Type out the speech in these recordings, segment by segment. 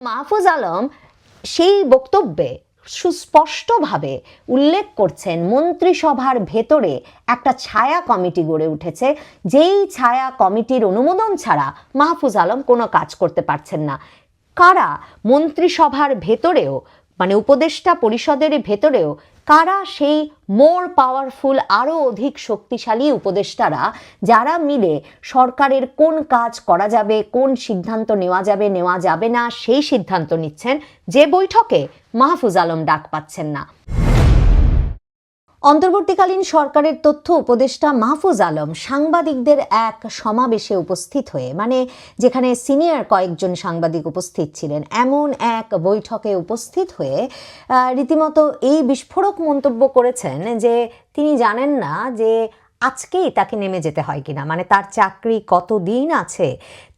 মাহফুজ আলম সেই বক্তব্যে সুস্পষ্টভাবে উল্লেখ করছেন, মন্ত্রিসভার ভেতরে একটা ছায়া কমিটি গড়ে উঠেছে। যেই ছায়া কমিটির অনুমোদন ছাড়া মাহফুজ আলম কোনো কাজ করতে পারছেন না। কারা মন্ত্রিসভার ভেতরেও মানে উপদেষ্টা পরিষদের ভেতরেও কারা সেই মোর পাওয়ারফুল আরও অধিক শক্তিশালী উপদেষ্টারা যারা মিলে সরকারের কোন কাজ করা যাবে, কোন সিদ্ধান্ত নেওয়া যাবে নেওয়া যাবে না, সেই সিদ্ধান্ত নিচ্ছেন, যে বৈঠকে মাহফুজ আলম ডাক পাচ্ছেন না। অন্তর্বর্তীকালীন সরকারের তথ্য উপদেষ্টা মাহফুজ আলম সাংবাদিকদের এক সমাবেশে উপস্থিত হয়ে মানে যেখানে সিনিয়র কয়েকজন সাংবাদিক উপস্থিত ছিলেন, এমন এক বৈঠকে উপস্থিত হয়ে রীতিমতো এই বিস্ফোরক মন্তব্য করেছেন যে তিনি জানেন না যে আজকেই তাকে নেমে যেতে হয় কিনা মানে তার চাকরি কত দিন আছে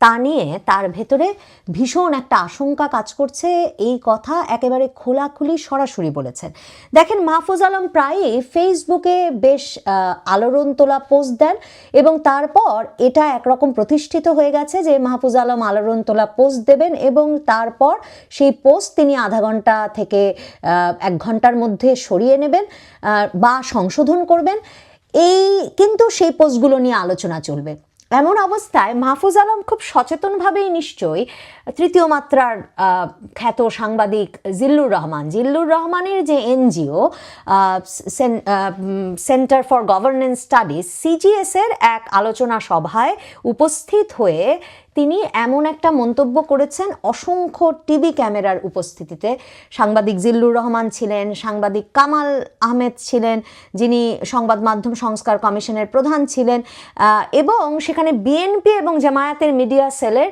তা নিয়ে তার ভেতরে ভীষণ একটা আশঙ্কা কাজ করছে। এই কথা একেবারে খোলাখুলি সরাসরি বলেছেন। দেখেন, মাহফুজ আলম প্রায়ই ফেসবুকে বেশ আলোড়ন তোলা পোস্ট দেন এবং তারপর এটা একরকম প্রতিষ্ঠিত হয়ে গেছে যে মাহফুজ আলম আলোড়ন তোলা পোস্ট দেবেন এবং তারপর সেই পোস্ট তিনি আধা ঘণ্টা থেকে এক ঘণ্টার মধ্যে সরিয়ে নেবেন বা সংশোধন করবেন। এই কিন্তু সেই পোস্টগুলো নিয়ে আলোচনা চলবে। এমন অবস্থায় মাহফুজ আলম খুব সচেতনভাবেই নিশ্চয়ই তৃতীয় মাত্রার খ্যাত সাংবাদিক জিল্লুর রহমান। জিল্লুর রহমানের যে NGO centre for governance studies CGS এর এক আলোচনা সভায় উপস্থিত হয়ে তিনি এমন একটা মন্তব্য করেছেন অসংখ্য টিভি ক্যামেরার উপস্থিতিতে। সাংবাদিক জিল্লুর রহমান ছিলেন, সাংবাদিক কামাল আহমেদ ছিলেন, যিনি সংবাদ মাধ্যম সংস্কার কমিশনের প্রধান ছিলেন এবং সেখানে বিএনপি এবং জামায়াতের মিডিয়া সেলের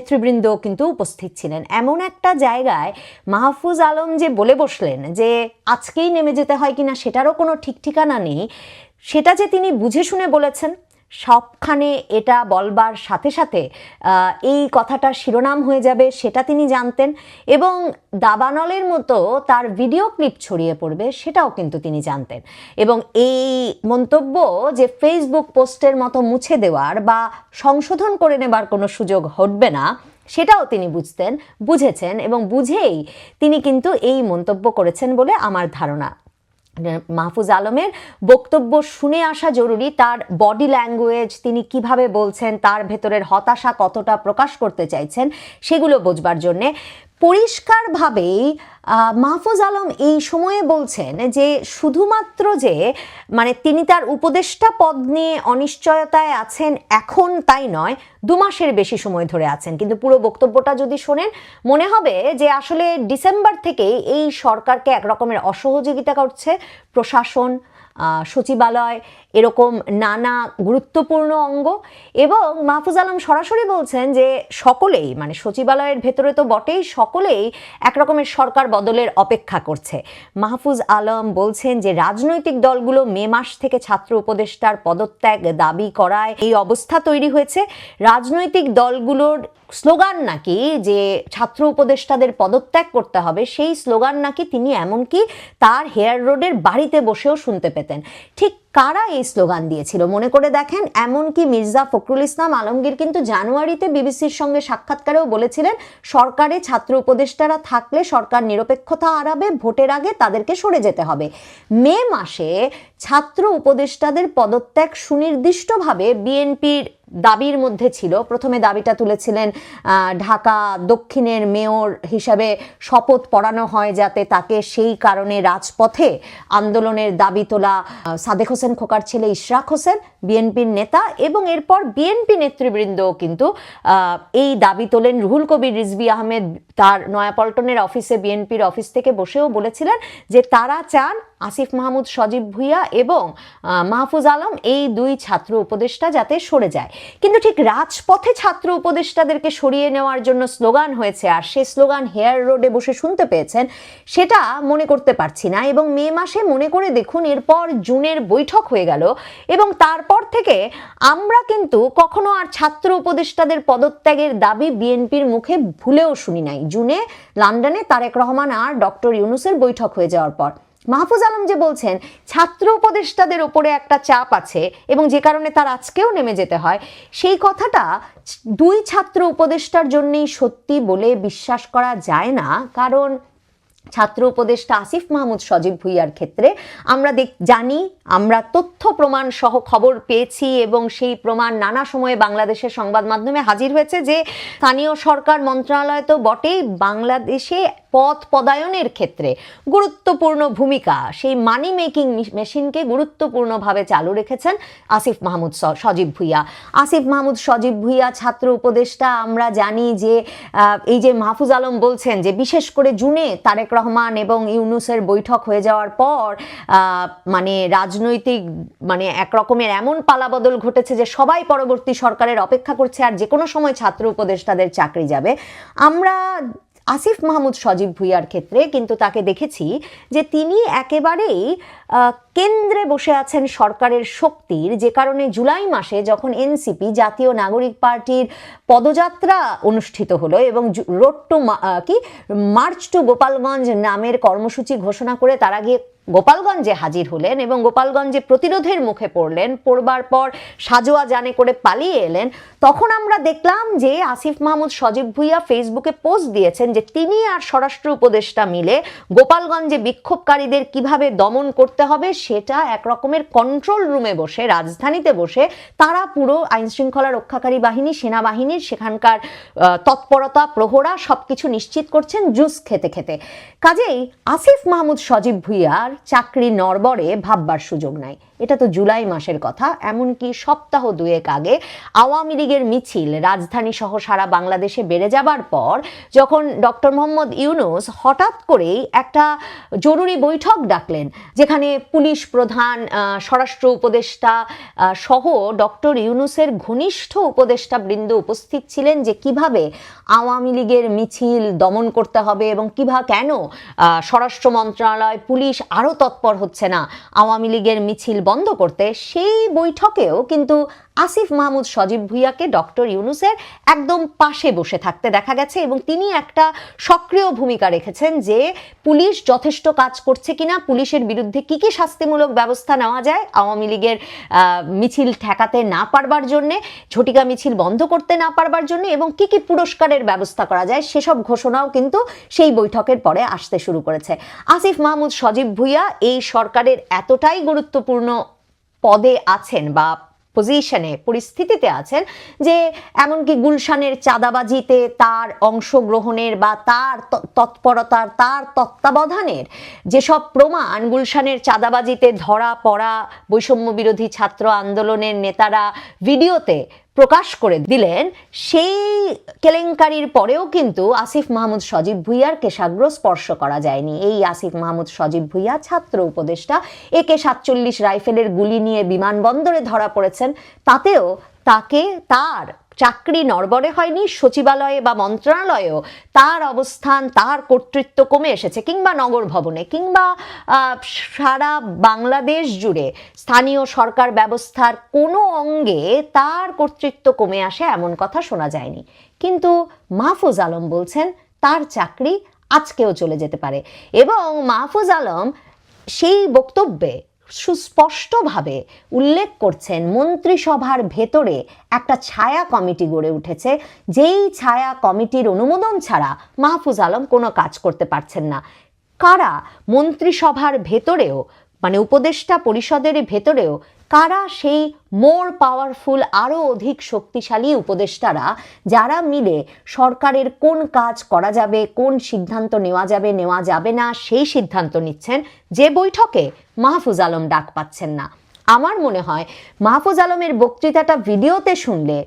নেতৃবৃন্দ কিন্তু উপস্থিত ছিলেন। এমন একটা জায়গায় মাহফুজ আলম যে বলে বসলেন যে আজকেই নেমে যেতে হয় কিনা সেটারও কোনো ঠিক ঠিকানা নেই, সেটা যে তিনি বুঝে শুনে বলেছেন সবখানে এটা বলবার সাথে সাথে এই কথাটা শিরোনাম হয়ে যাবে, সেটা তিনি জানতেন এবং দাবানলের মতো তার ভিডিও ক্লিপ ছড়িয়ে পড়বে, সেটাও কিন্তু তিনি জানতেন। এবং এই মন্তব্য যে ফেসবুক পোস্টের মতো মুছে দেওয়ার বা সংশোধন করে নেবার কোনো সুযোগ ঘটবে না, সেটাও তিনি বুঝতেন, বুঝেছেন এবং বুঝেই তিনি কিন্তু এই মন্তব্য করেছেন বলে আমার ধারণা। মাহফুজ আলমের বক্তব্য শুনে আসা জরুরি, তার বডি ল্যাঙ্গুয়েজ তিনি কীভাবে বলছেন, তার ভেতরের হতাশা কতটা প্রকাশ করতে চাইছেন, সেগুলো বোঝবার জন্যে পরিষ্কারভাবেই মাহফুজ আলম এই সময়ে বলছেন যে শুধুমাত্র যে মানে তিনি তার উপদেষ্টা পদ নিয়ে অনিশ্চয়তায় আছেন এখন তাই নয়, দু মাসের বেশি সময় ধরে আছেন। কিন্তু পুরো বক্তব্যটা যদি শোনেন, মনে হবে যে আসলে ডিসেম্বর থেকেই এই সরকারকে একরকমের অসহযোগিতা করছে প্রশাসন সচিবালয়, এরকম নানা গুরুত্বপূর্ণ অঙ্গ। এবং মাহফুজ আলম সরাসরি বলছেন যে সকলেই মানে সচিবালয়ের ভেতরে তো বটেই, সকলেই একরকমের সরকার বদলের অপেক্ষা করছে। মাহফুজ আলম বলছেন যে রাজনৈতিক দলগুলো মে মাস থেকে ছাত্র উপদেষ্টার পদত্যাগ দাবি করায় এই অবস্থা তৈরি হয়েছে। রাজনৈতিক দলগুলোর স্লোগান নাকি যে ছাত্র উপদেষ্টাদের পদত্যাগ করতে হবে, সেই স্লোগান নাকি তিনি এমনকি তার হেয়ার রোডের বাড়িতে বসেও শুনতে পেতেন। ঠিক কারা এই স্লোগান দিয়েছিল? মনে করে দেখেন, এমনকি মির্জা ফখরুল ইসলাম আলমগীর কিন্তু জানুয়ারিতে বিবিসির সঙ্গে সাক্ষাৎকারেও বলেছিলেন, সরকারে ছাত্র উপদেষ্টারা থাকলে সরকার নিরপেক্ষতা হারাবে, ভোটের আগে তাদেরকে সরে যেতে হবে। মে মাসে ছাত্র উপদেষ্টাদের পদত্যাগ সুনির্দিষ্টভাবে বিএনপির দাবির মধ্যে ছিল। প্রথমে দাবিটা তুলেছিলেন ঢাকা দক্ষিণের মেয়র হিসাবে শপথ পড়ানো হয় যাতে তাকে সেই কারণে রাজপথে আন্দোলনের দাবি তোলা সাদেক হোসেন খোকার ছেলে ইশরাক হোসেন, বিএনপির নেতা এবং এরপর বিএনপি নেতৃবৃন্দও কিন্তু এই দাবি তোলেন। রুহুল কবির রিজবি আহমেদ তার নয়াপল্টনের অফিসে, বিএনপির অফিস থেকে বসেও বলেছিলেন যে তারা চান আসিফ মাহমুদ, সজীব ভুইয়া এবং মাহফুজ আলম এই দুই ছাত্র উপদেষ্টা যাতে সরে যায়। কিন্তু ঠিক রাজপথে ছাত্র উপদেষ্টাদেরকে সরিয়ে নেওয়ার জন্য স্লোগান হয়েছে আর সে স্লোগান হেয়ার রোডে বসে শুনতে পেয়েছেন, সেটা মনে করতে পারছি না এবং মে মাসে মনে করে দেখুন এরপর জুনের বৈঠক হয়ে গেল এবং তারপর থেকে আমরা কিন্তু কখনো আর ছাত্র উপদেষ্টাদের পদত্যাগের দাবি বিএনপির মুখে ভুলেও শুনি নাই। জুনে লন্ডনে তারেক রহমান আর ডক্টর ইউনুসের বৈঠক হয়ে যাওয়ার পর। মাহফুজ আলম যে বলছেন, ছাত্র উপদেষ্টাদের ওপরে একটা চাপ আছে এবং যে কারণে তার আজকেও নেমে যেতে হয়, সেই কথাটা দুই ছাত্র উপদেষ্টার জন্যই সত্যি বলে বিশ্বাস করা যায় না। কারণ ছাত্র উপদেষ্টা আসিফ মাহমুদ সজীব ভুইয়ার ক্ষেত্রে আমরা দেখ জানি, আমরা তথ্য প্রমাণ সহ খবর পেয়েছি এবং সেই প্রমাণ নানা সময়ে বাংলাদেশের সংবাদ মাধ্যমে হাজির হয়েছে যে স্থানীয় সরকার মন্ত্রণালয় তো বটেই বাংলাদেশে পথ পদায়নের ক্ষেত্রে গুরুত্বপূর্ণ ভূমিকা। সেই মানি মেকিং মেশিনকে গুরুত্বপূর্ণভাবে চালু রেখেছেন আসিফ মাহমুদ সজীব ভুইয়া। আসিফ মাহমুদ, সজীব ভুইয়া, ছাত্র উপদেষ্টা, আমরা জানি যে এই যে মাহফুজ আলম বলছেন যে, বিশেষ করে জুনে তারেক রহমান এবং ইউনুসের বৈঠক হয়ে যাওয়ার পর মানে রাজনৈতিক মানে এক রকমের এমন পালাবদল ঘটেছে যে, সবাই পরবর্তী সরকারের অপেক্ষা করছে আর যে কোনো সময় ছাত্র উপদেষ্টাদের চাকরি যাবে। আমরা আসিফ মাহমুদ সজীব ভুইয়ার ক্ষেত্রে কিন্তু তাকে দেখেছি যে তিনি একেবারেই কেন্দ্রে বসে আছেন সরকারের শক্তির। যে কারণে জুলাই মাসে যখন এনসিপি, জাতীয় নাগরিক পার্টির পদযাত্রা অনুষ্ঠিত হলো এবং রোড টু কি? মার্চ টু গোপালগঞ্জ নামের কর্মসূচি ঘোষণা করে তারা গিয়ে গোপালগঞ্জে হাজির হলেন এবং গোপালগঞ্জে প্রতিরোধের মুখে পড়লেন। পড়বার পর সাজোয়া জানে করে পালিয়ে এলেন। তখন আমরা দেখলাম যে আসিফ মাহমুদ, সজীব ভুইয়া ফেসবুকে পোস্ট দিয়েছেন যে তিনি আর স্বরাষ্ট্র উপদেষ্টা মিলে গোপালগঞ্জে বিক্ষোভকারীদের কীভাবে দমন করতে হবে সেটা এক রকমের কন্ট্রোল রুমে বসে, রাজধানীতে বসে তারা পুরো আইন শৃঙ্খলা রক্ষাকারী বাহিনী সেনাবাহিনীর সেখানকার তৎপরতা, প্রহরা সবকিছু নিশ্চিত করছেন জুস খেতে খেতে। কাজেই আসিফ মাহমুদ, সজীব ভুইয়ার চাকরি নড়বড়ে ভাববার সুযোগ নাই। এটা তো জুলাই মাসের কথা। এমনকি সপ্তাহ দুয়েক আগে আওয়ামী লীগের মিছিল রাজধানী সহ সারা বাংলাদেশে বেড়ে যাবার পর যখন ডক্টর মোহাম্মদ ইউনুস হঠাৎ করেই একটা জরুরি বৈঠক ডাকলেন, যেখানে পুলিশ প্রধান স্বরাষ্ট্র উপদেষ্টা সহ ডক্টর ইউনুসের ঘনিষ্ঠ উপদেষ্টা বৃন্দ উপস্থিত ছিলেন যে কীভাবে আওয়ামী লীগের মিছিল দমন করতে হবে এবং কীভাবে কেন স্বরাষ্ট্র মন্ত্রণালয়, পুলিশ আরও তৎপর হচ্ছে না। আওয়ামী লীগের মিছিল বন্ধ করতে সেই বৈঠকেও কিন্তু আসিফ মাহমুদ সজীব ভুইয়াকে ডক্টর ইউনুসের একদম পাশে বসে থাকতে দেখা গেছে এবং তিনি একটা সক্রিয় ভূমিকা রেখেছেন যে পুলিশ যথেষ্ট কাজ করছে কিনা, পুলিশের বিরুদ্ধে কি কি শাস্তিমূলক ব্যবস্থা নেওয়া যায়, আওয়ামী লীগের মিছিল ঠেকাতে না পারবার জন্যে, ঝটিকা মিছিল বন্ধ করতে না পারবার জন্য এবং কি কি পুরস্কারের ব্যবস্থা করা যায়, সেসব ঘোষণাও কিন্তু সেই বৈঠকের পরে আসতে শুরু করেছে। আসিফ মাহমুদ সজীব ভুইয়া এই সরকারের এতটাই গুরুত্বপূর্ণ পদে আছেন বা পজিশনে পরিস্থিতিতে আছেন যে এমনকি গুলশানের চাঁদাবাজিতে তার অংশগ্রহণের বা তার তৎপরতার, তার তত্ত্বাবধানের যেসব প্রমাণ গুলশানের চাঁদাবাজিতে ধরা পড়া বৈষম্য বিরোধী ছাত্র আন্দোলনের নেতারা ভিডিওতে প্রকাশ করে দিলেন, সেই কেলেঙ্কারির পরেও কিন্তু আসিফ মাহমুদ সজীব ভুইয়ার কেশাগ্র স্পর্শ করা যায়নি। এই আসিফ মাহমুদ সজীব ভুইয়া, ছাত্র উপদেষ্টা, একে সাতচল্লিশ রাইফেলের গুলি নিয়ে বিমানবন্দরে ধরা পড়েছেন, তাতেও তাকে তার চাকরি নড়বড়ে হয়নি, সচিবালয়ে বা মন্ত্রণালয়েও তার অবস্থান, তার কর্তৃত্ব কমে এসেছে। কিংবা নগর ভবনে, কিংবা সারা বাংলাদেশ জুড়ে স্থানীয় সরকার ব্যবস্থার কোনো অঙ্গে তার কর্তৃত্ব কমে আসে এমন কথা শোনা যায়নি। কিন্তু মাহফুজ আলম বলছেন, তার চাকরি আজকেও চলে যেতে পারে। এবং মাহফুজ আলম সেই বক্তব্যে সুস্পষ্টভাবে উল্লেখ করছেন মন্ত্রিসভার ভেতরে একটা ছায়া কমিটি গড়ে উঠেছে। যেই ছায়া কমিটির অনুমোদন ছাড়া মাহফুজ আলম কোনো কাজ করতে পারছেন না। কারা মন্ত্রিসভার ভেতরেও মানে উপদেষ্টা পরিষদের ভেতরেও কারা সেই মোর পাওয়ারফুল আরও অধিক শক্তিশালী উপদেষ্টারা যারা মিলে সরকারের কোন কাজ করা যাবে, কোন সিদ্ধান্ত নেওয়া যাবে নেওয়া যাবে না, সেই সিদ্ধান্ত নিচ্ছেন, যে বৈঠকে মাহফুজ আলম ডাক পাচ্ছেন না। আমার মনে হয় মাহফুজ আলমের বক্তৃতাটা ভিডিওতে শুনলে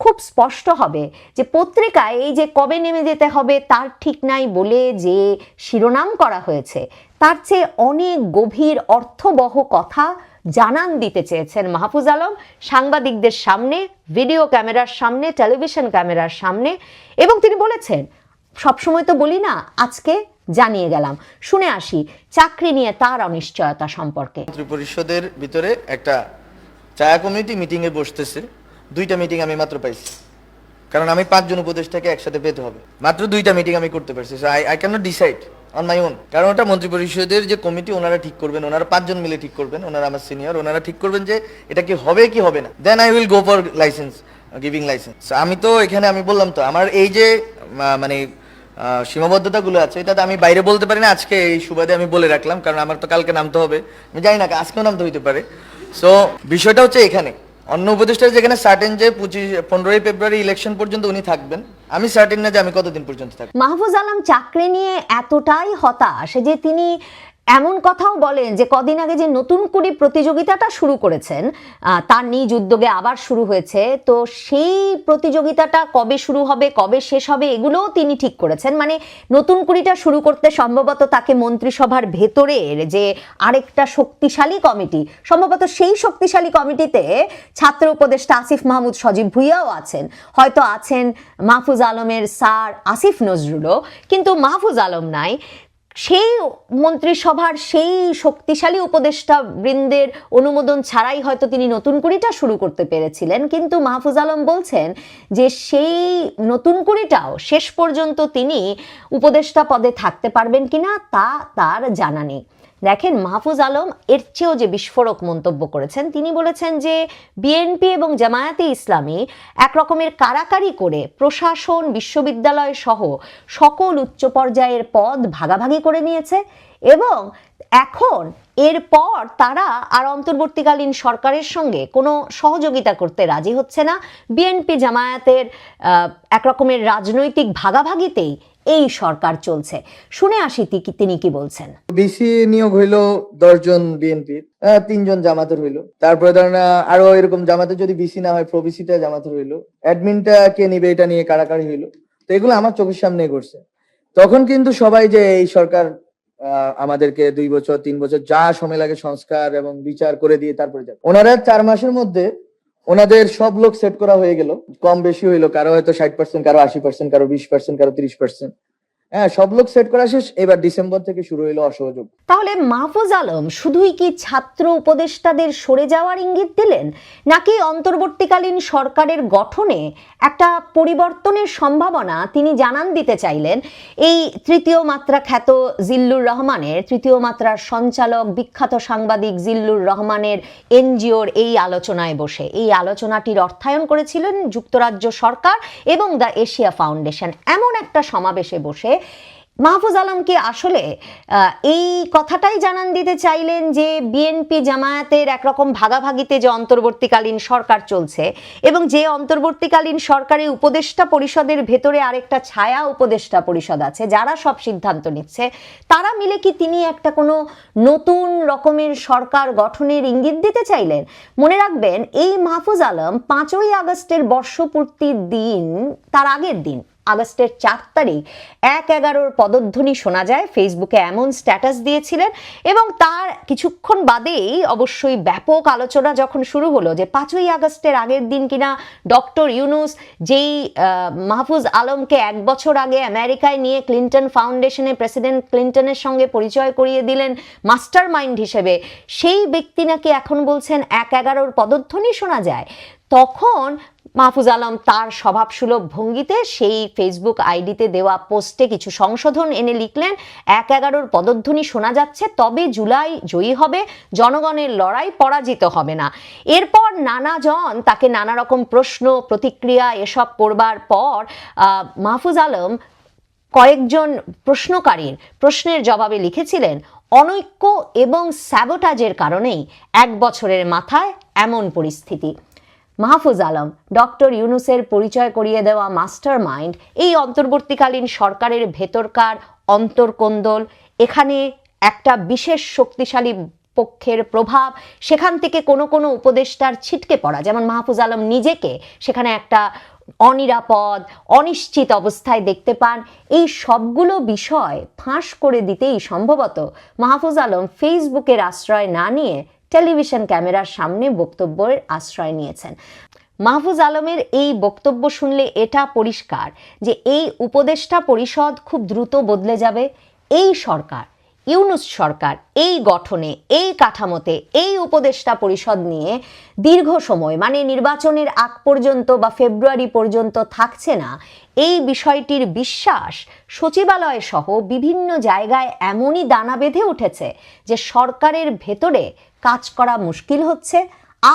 খুব স্পষ্ট হবে যে পত্রিকায় এই যে কবে নেমে যেতে হবে, তার ঠিক নাই বলে যে শিরোনাম করা হয়েছে, তার চেয়ে অনেক গভীর অর্থবহ কথা জানান দিতে চেয়েছেন মাহফুজ আলম, সাংবাদিকদের সামনে, ভিডিও ক্যামেরার সামনে, টেলিভিশন ক্যামেরার সামনে। এবং তিনি বলেছেন, সবসময় তো বলি না, আজকে জানিয়ে গেলাম। শুনে আসি, চাকরি নিয়ে তার অনিশ্চয়তা সম্পর্কে। পরিষদের ভিতরে একটা চায়া কমিটি মিটিং এ বসতেছে। দুইটা মিটিং আমি মাত্র পাইছি। কারণ আমি পাঁচজন উপদেষ্টাকে একসাথে পেতে হবে। মাত্র দুইটা মিটিং আমি করতে পারছি। I I can not decide on my own কারণ ওটা মন্ত্রী পরিষদের যে কমিটি, ওনারা ঠিক করবেন, ওনারা পাঁচজন মিলে ঠিক করবেন, ওনারা আমার সিনিয়র ওনারা ঠিক করবেন যে এটা কি হবে কি হবে না। Then I will go for licence giving licence আমি তো এখানে, আমি বললাম তো, আমার এই যে মানে সীমাবদ্ধতাগুলো আছে এটা তো আমি বাইরে বলতে পারি না, আজকে এই সুবাদে আমি বলে রাখলাম, কারণ আমার তো কালকে নামতে হবে। আমি জানি না, আজকেও নামতে হইতে পারে। সো বিষয়টা হচ্ছে এখানে। অন্য উপদেষ্টা যেখানে সার্টেন যে পঁচিশ, পনেরোই ফেব্রুয়ারি ইলেকশন পর্যন্ত উনি থাকবেন, আমি সার্টেন না যে আমি কতদিন পর্যন্ত থাকব। মাহফুজ আলম চাকরি নিয়ে এতটাই হতাশ যে তিনি এমন কথাও বলেন যে কদিন আগে যে নতুন করে প্রতিযোগিতাটা শুরু করেছেন তার নিজ উদ্যোগে আবার শুরু হয়েছে। তো সেই প্রতিযোগিতাটা কবে শুরু হবে, কবে শেষ হবে, এগুলোও তিনি ঠিক করেছেন। মানে নতুন কুড়িটা শুরু করতে সম্ভবত তাকে মন্ত্রিসভার ভেতরের যে আরেকটা শক্তিশালী কমিটি, সম্ভবত সেই শক্তিশালী কমিটিতে ছাত্র উপদেষ্টা আসিফ মাহমুদ সজীব ভুইয়াও আছেন। হয়তো আছেন মাহফুজ আলমের স্যার আসিফ নজরুলও, কিন্তু মাহফুজ আলম নাই। সেই মন্ত্রিসভার সেই শক্তিশালী উপদেষ্টা বৃন্দের অনুমোদন ছাড়াই হয়তো তিনি নতুন কুড়িটা শুরু করতে পেরেছিলেন। কিন্তু মাহফুজ আলম বলছেন যে সেই নতুন কুড়িটাও শেষ পর্যন্ত তিনি উপদেষ্টা পদে থাকতে পারবেন কিনা তা তার জানা নেই। দেখেন মাহফুজ আলম এর চেয়েও যে বিস্ফোরক মন্তব্য করেছেন, তিনি বলেছেন যে বিএনপি এবং জামায়াতে ইসলামী এক রকমের কারাকারি করে প্রশাসন, বিশ্ববিদ্যালয় সহ সকল উচ্চ পর্যায়ের পদ ভাগাভাগি করে নিয়েছে এবং এখন এরপর তারা আর অন্তর্বর্তীকালীন সরকারের সঙ্গে কোনো সহযোগিতা করতে রাজি হচ্ছে না। বিএনপি জামায়াতের আহ, এক রাজনৈতিক ভাগাভাগিতেই এই সরকার চলছে। শুনে আসি তিনি কি বলছেন? বিসি নিয়োগ হইল দশজন বিএনপির তিনজন জামাতের হইল। তারপরে ধরেন আরও এরকম জামাতে যদি বিসি না হয় প্রবিসিটা জামাতের হইল। অ্যাডমিনটা কে নিবে এটা নিয়ে কারাকারি হইল। তো এগুলো আমার চোখের সামনে ঘটছে। তখন কিন্তু সবাই যে এই সরকার আমাদেরকে দুই বছর, তিন বছর যা সময় লাগে সংস্কার এবং বিচার করে দিয়ে তারপরে যাবে। ওনারা চার মাসের মধ্যে ওনাদের সব লোক সেট করা হয়ে গেল। কম বেশি হইল, কারও হয়তো ষাট পার্সেন্ট কারও আশি পার্সেন্ট কারও বিশ পার্সেন্ট কারও তিরিশ পার্সেন্ট হ্যাঁ সব লোক সেট করা শেষ, এবার ডিসেম্বর থেকে শুরু হইল অসহযোগ। তাহলে মাহফুজ আলম শুধুই কি ছাত্র উপদেষ্টাদের সরে যাওয়ার ইঙ্গিত দিলেন, নাকি অন্তর্বর্তীকালীন সরকারের গঠনে একটা পরিবর্তনের সম্ভাবনা তিনি জানান দিতে চাইলেন? এই তৃতীয় মাত্রা খ্যাত জিল্লুর রহমানের, তৃতীয় মাত্রার সঞ্চালক বিখ্যাত সাংবাদিক জিল্লুর রহমানের এনজিওর এই আলোচনায় বসে। এই আলোচনাটির অর্থায়ন করেছিলেন যুক্তরাজ্য সরকার এবং দ্য এশিয়া ফাউন্ডেশন। এমন একটা সমাবেশে বসে মাহফুজ আলম কি আসলে এই কথাটাই জানান দিতে চাইলেন যে বিএনপি জামায়াতের একরকম ভাগাভাগিতে যে অন্তর্বর্তীকালীন সরকার চলছে এবং যে অন্তর্বর্তীকালীন সরকারি উপদেষ্টা পরিষদের ভেতরে আরেকটা ছায়া উপদেষ্টা পরিষদ আছে, যারা সব সিদ্ধান্ত নিচ্ছে, তারা মিলে কি তিনি একটা কোনো নতুন রকমের সরকার গঠনের ইঙ্গিত দিতে চাইলেন? মনে রাখবেন, এই মাহফুজ আলম পাঁচই আগস্টের বর্ষপূর্তির দিন, তার আগের দিন আগস্টের চার তারিখ এক এগারোর পদধ্বনি শোনা যায়। ফেসবুকে এমন স্ট্যাটাস দিয়েছিলেন এবং তার কিছুক্ষণ বাদেই অবশ্যই ব্যাপক আলোচনা যখন শুরু হলো যে পাঁচই আগস্টের আগের দিন কিনা ডক্টর ইউনুস যেই মাহফুজ আলমকে এক বছর আগে আমেরিকায় নিয়ে ক্লিন্টন ফাউন্ডেশনে প্রেসিডেন্ট ক্লিন্টনের সঙ্গে পরিচয় করিয়ে দিলেন মাস্টার মাইন্ড হিসেবে, সেই ব্যক্তি নাকি এখন বলছেন এক এগারোর পদধ্বনি শোনা যায়। তখন মাহফুজ আলম তার স্বভাবসুলভ ভঙ্গিতে সেই ফেসবুক আইডিতে দেওয়া পোস্টে কিছু সংশোধন এনে লিখলেন, এক এগারোর পদধ্বনি শোনা যাচ্ছে, তবে জুলাই জয়ী হবে, জনগণের লড়াই পরাজিত হবে না। এরপর নানাজন তাকে নানা রকম প্রশ্ন, প্রতিক্রিয়া এসব করবার পর মাহফুজ আলম কয়েকজন প্রশ্নকারীর প্রশ্নের জবাবে লিখেছিলেন, অনৈক্য এবং স্যাবোটাজের কারণেই এক বছরের মাথায় এমন পরিস্থিতি। মাহফুজ আলম, ডক্টর ইউনুসের পরিচয় করিয়ে দেওয়া মাস্টার মাইন্ড এই অন্তর্বর্তীকালীন সরকারের ভেতরকার অন্তর্কোন্দল, এখানে একটা বিশেষ শক্তিশালী পক্ষের প্রভাব, সেখান থেকে কোনো কোনো উপদেষ্টার ছিটকে পড়া, যেমন মাহফুজ আলম নিজেকে সেখানে একটা অনিরাপদ, অনিশ্চিত অবস্থায় দেখতে পান, এই সবগুলো বিষয় ফাঁস করে দিতেই সম্ভবত মাহফুজ আলম ফেসবুকের আশ্রয় না নিয়ে টেলিভিশন ক্যামেরার সামনে বক্তব্যের আশ্রয় নিয়েছেন। মাহফুজ আলমের এই বক্তব্য শুনলে এটা পরিষ্কার যে এই উপদেষ্টা পরিষদ খুব দ্রুত বদলে যাবে, এই সরকার ইউনুস সরকার এই গঠনে, এই কাঠামোতে, এই উপদেষ্টা পরিষদ নিয়ে দীর্ঘ সময় মানে নির্বাচনের আগ পর্যন্ত বা ফেব্রুয়ারি পর্যন্ত থাকছে না, এই বিষয়টির বিশ্বাস সচিবালয় সহ বিভিন্ন জায়গায় এমনই দানা বেঁধে উঠেছে যে সরকারের ভেতরে কাজ করা মুশকিল হচ্ছে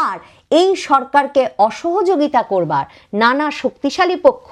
আর এই সরকারকে অসহযোগিতা করবার নানা শক্তিশালী পক্ষ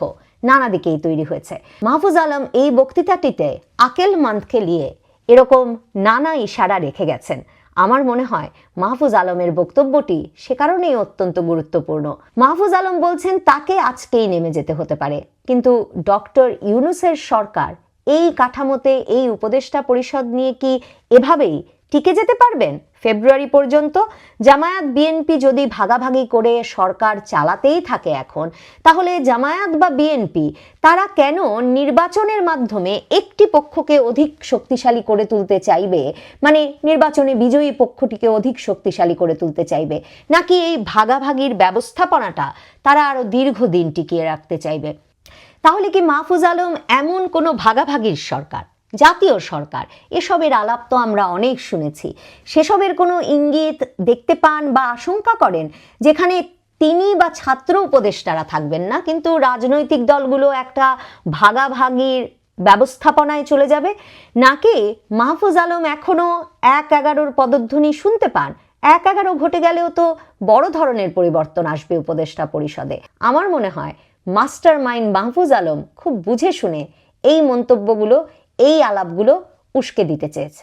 নানা দিকেই তৈরি হয়েছে। মাহফুজ আলম এই বক্তৃতাটিতে আকেল মান্থকে নিয়ে এরকম নানা ইশারা রেখে গেছেন। আমার মনে হয় মাহফুজ আলমের বক্তব্যটি সে কারণেই অত্যন্ত গুরুত্বপূর্ণ। মাহফুজ আলম বলছেন, তাকে আজকেই নেমে যেতে হতে পারে। কিন্তু ডক্টর ইউনুসের সরকার এই কাঠামোতে, এই উপদেষ্টা পরিষদ নিয়ে কি এভাবেই টিকে যেতে পারবেন? ফেব্রুয়ারি পর্যন্ত জামায়াত বিএনপি যদি ভাগাভাগি করে সরকার চালাতেই থাকে এখন, তাহলে জামায়াত বা বিএনপি তারা কেন নির্বাচনের মাধ্যমে একটি পক্ষকে অধিক শক্তিশালী করে তুলতে চাইবে? মানে নির্বাচনে বিজয়ী পক্ষটিকে অধিক শক্তিশালী করে তুলতে চাইবে? নাকি এই ভাগাভাগির ব্যবস্থাপনাটা তারা আরও দীর্ঘদিন টিকিয়ে রাখতে চাইবে? তাহলে কি মাহফুজ আলম এমন কোনো ভাগাভাগির সরকার? জাতীয় সরকার। এসবের আলাপ তো আমরা অনেক শুনেছি। সেসবের কোনো ইঙ্গিত দেখতে পান বা আশঙ্কা করেন যেখানে তিনি বা ছাত্র উপদেষ্টারা থাকবেন না, কিন্তু রাজনৈতিক দলগুলো একটা ভাগাভাগির ব্যবস্থাপনায় চলে যাবে? নাকি মাহফুজ আলম এখনও এক এগারোর পদধ্বনি শুনতে পান? এক এগারো ঘটে গেলেও তো বড় ধরনের পরিবর্তন আসবে উপদেষ্টা পরিষদে। আমার মনে হয় মাস্টার মাইন্ড মাহফুজ আলম খুব বুঝে শুনে এই মন্তব্যগুলো এই আলাপগুলো উস্কে দিতে চেয়েছে।